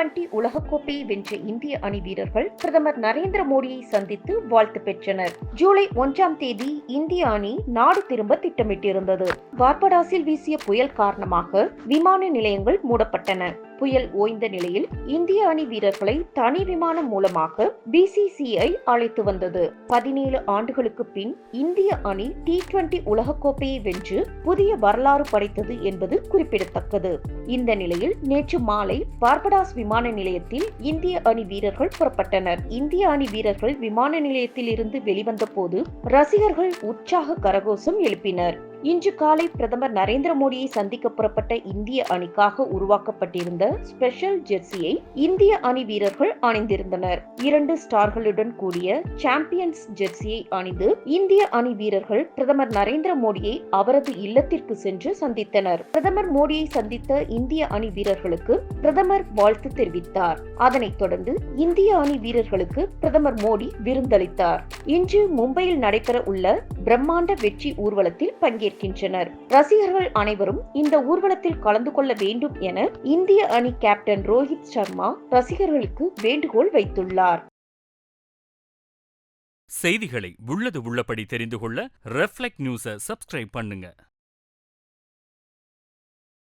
Twenty உலகக்கோப்பையை வென்ற இந்திய அணி வீரர்கள் பிரதமர் நரேந்திர மோடியை சந்தித்து வாழ்த்து பெற்றனர். ஜூலை ஒன்றாம் தேதி இந்திய அணி நாடு திரும்ப திட்டமிட்டிருந்தது. பார்படாஸில் வீசிய புயல் காரணமாக விமான நிலையங்கள் மூடப்பட்டன. புயல் ஓய்ந்த நிலையில் இந்திய அணி வீரர்களை தனி விமானம் மூலமாக பிசிசிஐ அழைத்து வந்தது. பதினேழு ஆண்டுகளுக்கு பின் இந்திய அணி டி டுவெண்டி உலகக்கோப்பையை வென்று புதிய வரலாறு படைத்தது என்பது குறிப்பிடத்தக்கது. இந்த நிலையில் நேற்று மாலை பார்படாஸ் விமான நிலையத்தில் இந்திய அணி வீரர்கள் புறப்பட்டனர். இந்திய அணி வீரர்கள் விமான நிலையத்தில் இருந்து வெளிவந்த போது ரசிகர்கள் உற்சாக கரகோஷம் எழுப்பினர். இன்று காலை பிரதமர் நரேந்திர மோடியை சந்திக்க புறப்பட்ட இந்திய அணிக்காக உருவாக்கப்பட்டிருந்த ஸ்பெஷல் ஜெர்சியை இந்திய அணி வீரர்கள் அணிந்திருந்தனர். இரண்டு ஸ்டார்களுடன் கூடிய சாம்பியன்ஸ் ஜெர்சியை அணிந்து இந்திய அணி வீரர்கள் பிரதமர் நரேந்திர மோடியை அவரது இல்லத்திற்கு சென்று சந்தித்தனர். பிரதமர் மோடியை சந்தித்த இந்திய அணி வீரர்களுக்கு பிரதமர் வாழ்த்து தெரிவித்தார். அதனைத் தொடர்ந்து இந்திய அணி வீரர்களுக்கு பிரதமர் மோடி விருந்தளித்தார். இன்று மும்பையில் நடைபெற உள்ள பிரம்மாண்ட வெற்றி ஊர்வலத்தில் பங்கேற்கின்றனர். ரசிகர்கள் அனைவரும் இந்த ஊர்வலத்தில் கலந்து கொள்ள வேண்டும் என இந்திய அணி கேப்டன் ரோஹித் சர்மா ரசிகர்களுக்கு வேண்டுகோள் வைத்துள்ளார். செய்திகளை உள்ளது உள்ளபடி தெரிந்து கொள்ள ரெஃப்ளெக்ட் நியூஸை சப்ஸ்கிரைப் பண்ணுங்க.